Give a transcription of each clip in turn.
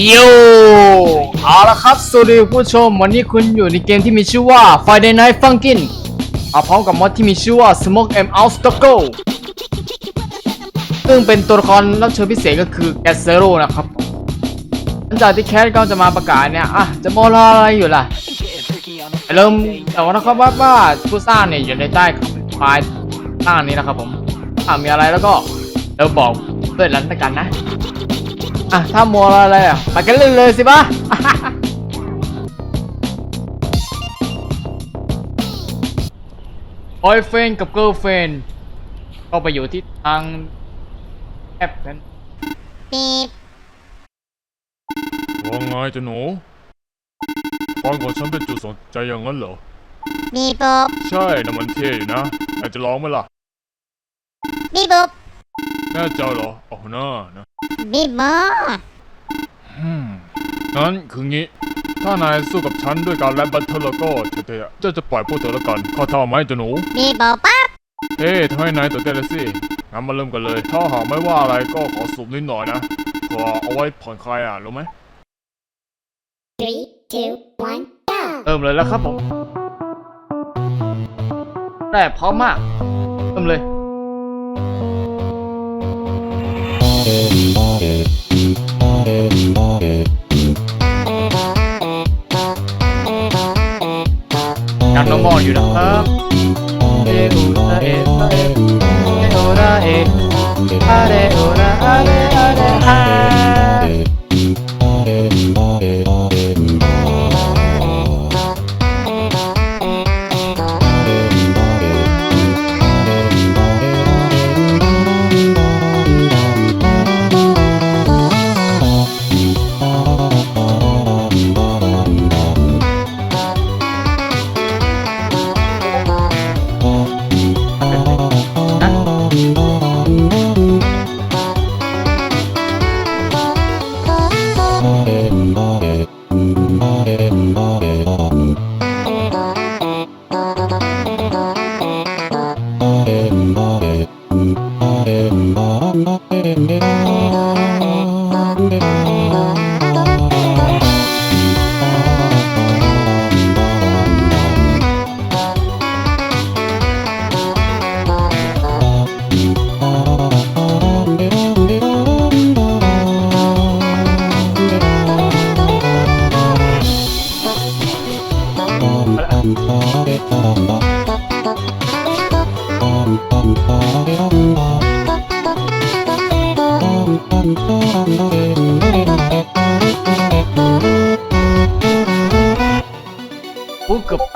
โยเอาละครับ สวัสดีผู้ชม วันนี้คุณอยู่ในเกมที่มีชื่อว่า Friday Night Funkin' มาพร้อมกับมอดที่มีชื่อว่า Smoke M Out Stocko ซึ่งเป็นตัวละครรับเชิญพิเศษก็คือ g a s z e r o นะครับ หลังจากที่แคทก็จะมาประกาศเนี่ย อะ จะโมรออะไรอยู่ล่ะ เริ่มแต่ว่านะครับว่าว่าผู้สร้างเนี่ยอยู่ในใต้ไฟล์สร้างนี้นะครับผมถ้ามีอะไรแล้วก็เดี๋ยวบอกเพื่อนรันกันนะ อะถ้ามัวอะไรอะไปกันเลยเลยสิปะบอยเฟนกับเกิร์ลเฟนก็ไปอยู่ที่ทางแอปกันปีบว่าไงเจ้าหนูบ้านของฉันเป็นจุดสนใจอย่างนั้นเหรอบีบุบใช่น้ำมันเท่อยู่นะอยากจะลองไหมล่ะบีบุบ แน่ใจเหรอโอ้น่านะบีบออืมงั้นคืองี้ ถ้านายสู้กับฉันด้วยการแรปบัตเทิลแล้วก็เท่ๆจะจะปล่อยพวกเธอแล้วกันเข้าท่าไหมเจ้าหนูบีบอปั๊บเฮ้ทำให้นายตื่นเต้นเลยสิงั้นมาเริ่มกันเลย ถ้าหากไม่ว่าอะไรก็ขอสูบนิดหน่อยนะเพื่อเอาไว้ผ่อนคลายอะรู้ไหม three two one go เริ่มเลยแล้วครับผมแต่พร้อมมาก เริ่มเลย ยังน้องมออยู่นะครับเอโอราเอเอโอราเออาเรโอราอาเร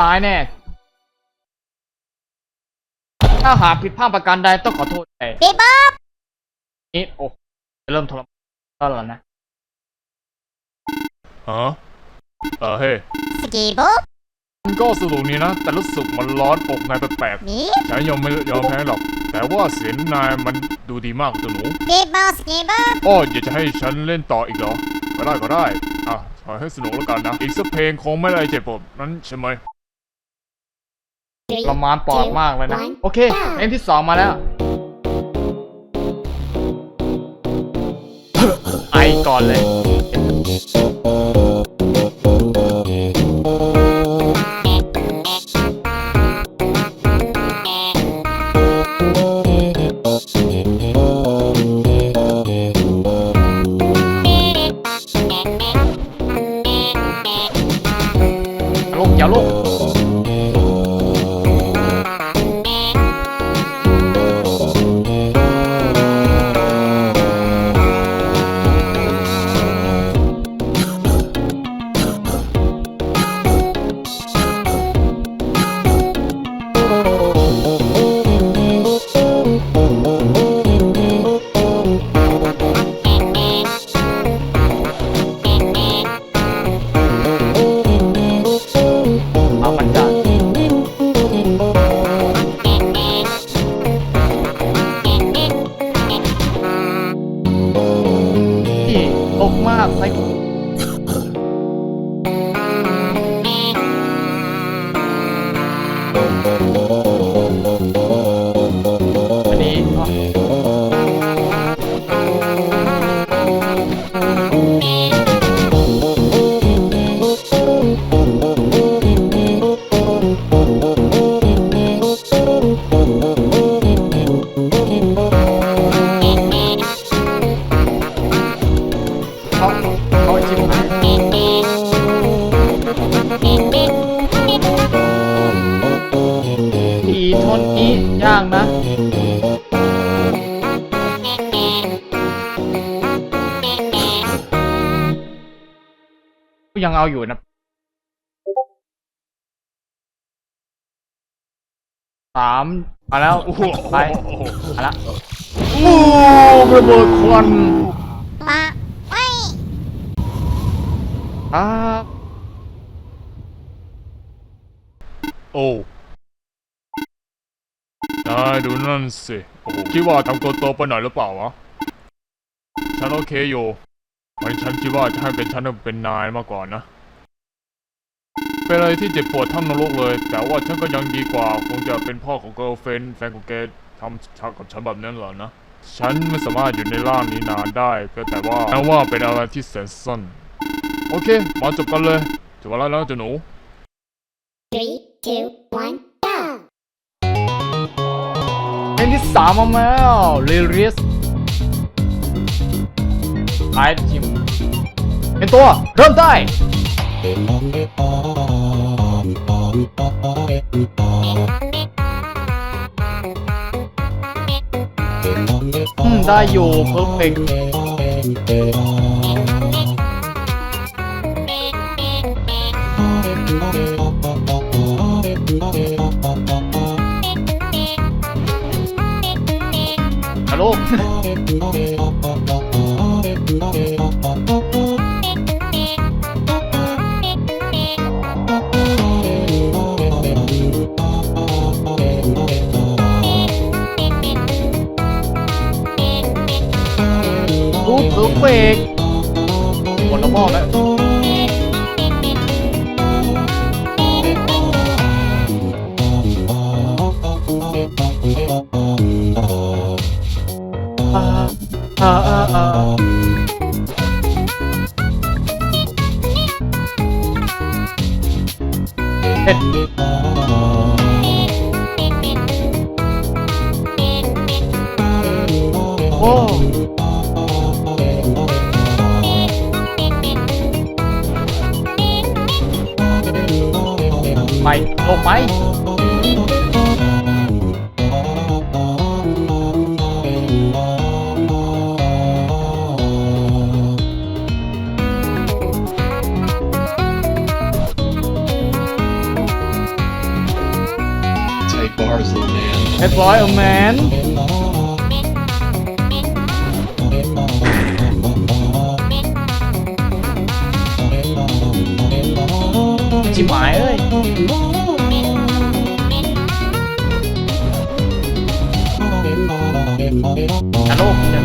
ตายแน่ ถ้าหากผิดพลาดประการใดต้องขอโทษใจบีบุบนี่โอ้จะเริ่มทรมานแล้วนะฮะเออเฮ้ยสกีบุบมันก็สนุกนี่นะ แต่รู้สึกมันร้อนอกนายแปลกๆบีฉันยอมไม่ยอมแพ้หรอก แต่ว่าเสียงนายมันดูดีมากตัวหนูบีบอสกีบุบอ้ออยากจะให้ฉันเล่นต่ออีกเหรอ ก็ได้ก็ได้ อะขอให้สนุกแล้วกันนะ อีกสักเพลงคงไม่ได้เจ็บปวดนั้นใช่ไหม ทรมานปอดมากเลยนะ โอเคเพลงที่สองมาแล้ว ไอก่อนเลย ตก ย่างนะ ยังเอาอยู่นะสามมาแล้วโอ้โหไปมาละโอ้ระเบิดควันปะไว้ครับโอ้ นายดูนั่นสิ โอ้โหคิดว่าทำตัวโตไปหน่อยหรือเปล่าวะ ฉันโอเคอยู่วันฉันคิดว่าจะให้เป็นฉันเป็นนายมากกว่านะ เป็นอะไรที่เจ็บปวดทั้งนรกเลย แต่ว่าฉันก็ยังดีกว่า คงจะเป็นพ่อของเกิร์ลเฟนแฟนของแกทำชักกับฉันแบบนั้นเหรอนะ ฉันไม่สามารถอยู่ในร่างนี้นานได้ก็แต่ว่าแม้ว่าเป็นอะไรที่แสนสั้น โอเค มาจบกันเลยถึงเวลาแล้วเจ้าหนู three two one ามมาแล้วลิริสไอทีมเป็นตัว เริ่มได้ได้อยู่เพอร์เฟกฮั ลโโอ้ไปลงไป Tight bars, little man. เรียบ ฮัลโหลจะ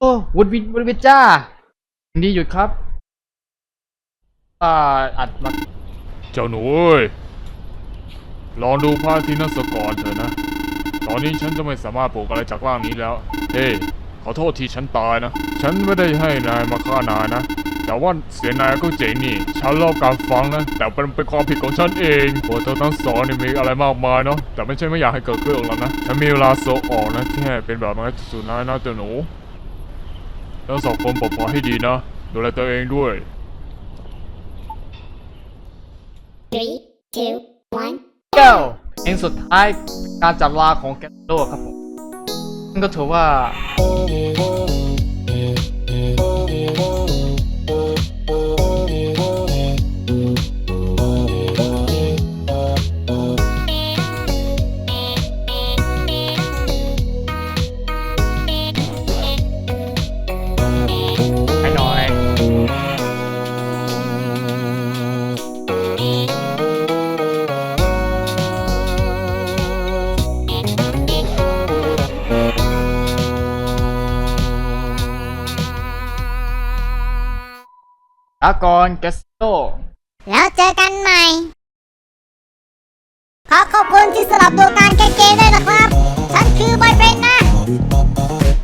โอ้วุดวิดวุดวิดจ้าดีหยุดครับ อ่า อัดมาเจ้าหนูเอ้ยลองดูพระอาทิตย์นั่นสก่อนเถอะนะต อนนี้ฉันจะไม่สามารถปลูกอะไรจากร่างนี้แล้ว เฮ้ยขอโทษที่ฉันตายนะ ฉันไม่ได้ให้นายมาฆ่านายนะ แต่ว่าเสียนายก็เจ๋งนี่ ฉันรอบการฟังนะ แต่เป็นเป็นความผิดของฉันเองพวกเธอทั้งสองนี่มีอะไรมากมายเนาะ แต่ไม่ใช่ไม่อยากให้เกิดขึ้นหรอกนะ ฉันมีเวลาโซออกนะที่ให้เป็นแบบนั้นที่สุดนะนะเจ้าหนู แล้วสองคนปลอดภัยให้ดีนะ ดูแลตัวเองด้วย three two one เก้าเพลงสุดท้ายการจับลาของแกโดครับผมนั่นก็ถือว่า อากรแกสโต แล้วเจอกันใหม่ ขอขอบคุณที่สลับดูการแก้เกมด้วยนะครับ ฉันคือบอยเบรนด์นะ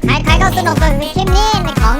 ใครๆก็สนุกกับคลิปนี้ในของ